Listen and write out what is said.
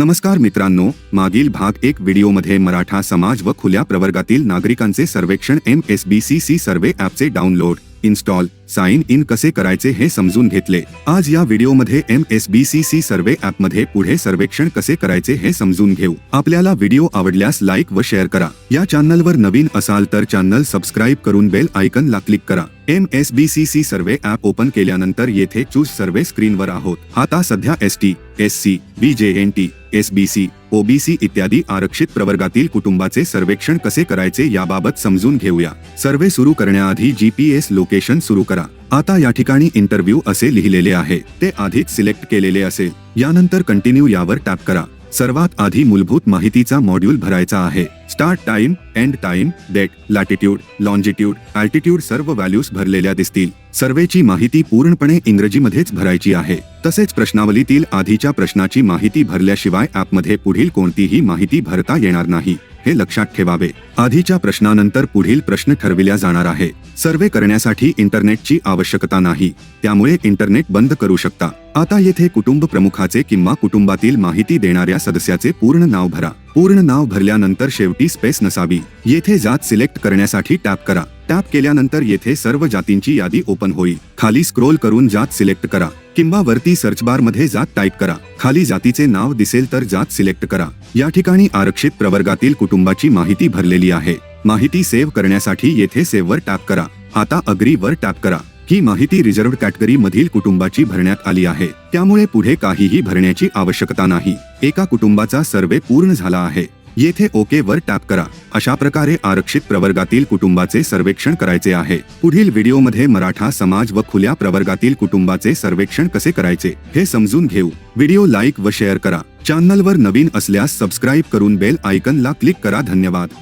नमस्कार मित्रांनो मागील भाग एक व्हिडिओमध्ये मराठा समाज व खुल्या प्रवर्गातील नागरिकांचे सर्वेक्षण M S B C C survey ॲपचे डाउनलोड. इन्स्टॉल साइन इन कसे करायचे हे समजून घेतले. आज या व्हिडिओमध्ये M S B C C survey ॲपमध्ये पुढे सर्वेक्षण कसे करायचे हे समजून घेऊ. आपल्याला व्हिडिओ आवडल्यास लाईक व शेअर करा. या चॅनलवर नवीन असाल तर चॅनल सबस्क्राईब करून बेल आयकनला क्लिक करा. M S B C C survey app open केल्यानंतर येथे चूज सर्वे स्क्रीनवर आहोत. आता सध्या S T S C B J N T S B C OBC इत्यादी आरक्षित प्रवर्गातील कुटुंबाचे सर्वेक्षण कसे करायचे याबाबत समजून घेऊया. सर्वे सुरू करण्याआधी जीपीएस लोकेशन सुरू करा. आता या ठिकाणी इंटरव्ह्यू असे लिहिलेले आहे. ते आधीच सिलेक्ट केलेले असेल. यानंतर कंटिन्यू यावर टॅप करा. सर्वात आधी मूलभूत माहितीचा मॉड्यूल भरायचा आहे. Start time end time date latitude longitude altitude सर्व व्हॅल्यूज भरलेल्या दिसतील. सर्वेची माहिती पूर्णपणे इंग्रजीमध्येच भरायची आहे. तसेच प्रश्नावलीतील आधीच्या प्रश्नाची माहिती भरल्याशिवाय ॲपमध्ये पुढील कोणतीही माहिती भरता येणार नाही. हे लक्षात ठेवावे. आधीच्या प्रश्नानंतर पुढील प्रश्न ठरविल्या जाणार आहे. सर्वे करण्यासाठी इंटरनेटची आवश्यकता नाही. त्यामुळे इंटरनेट बंद करू शकता. आता येथे कुटुंब प्रमुखाचे किंवा कुटुंबातील माहिती देणाऱ्या सदस्याचे पूर्ण नाव भरा. पूर्ण नाव भरल्यानंतर शेवटी स्पेस नसावी. येथे जात सिलेक्ट करण्यासाठी टॅप करा. टॅप केल्यानंतर येथे सर्व जातींची यादी ओपन होईल. खाली स्क्रोल करून जात सिलेक्ट करा. किंवा वरती सर्च बारमध्ये जात टाईप करा. खाली जातीचे नाव दिसेल तर जात सिलेक्ट करा. या ठिकाणी आरक्षित प्रवर्गातील कुटुंबाची माहिती भरलेली आहे. माहिती सेव्ह करण्यासाठी येथे सेव्हवर टॅप करा. आता अग्रीवर टॅप करा. ही माहिती रिझर्व्ह कॅटेगरी मधील कुटुंबाची भरण्यात आली आहे. त्यामुळे पुढे काहीही भरण्याची आवश्यकता नाही. एका कुटुंबाचा सर्वे पूर्ण झाला आहे. येथे ओके वर टॅप करा. अशा प्रकारे आरक्षित प्रवर्गातील कुटुंबाचे सर्वेक्षण करायचे आहे. पुढील व्हिडिओमध्ये मराठा समाज व खुल्या प्रवर्गातील कुटुंबाचे सर्वेक्षण कसे करायचे हे समजून घेऊ. व्हिडिओ लाईक व शेअर करा. चॅनलवर नवीन असल्यास सबस्क्राईब करून बेल आयकनला क्लिक करा. धन्यवाद.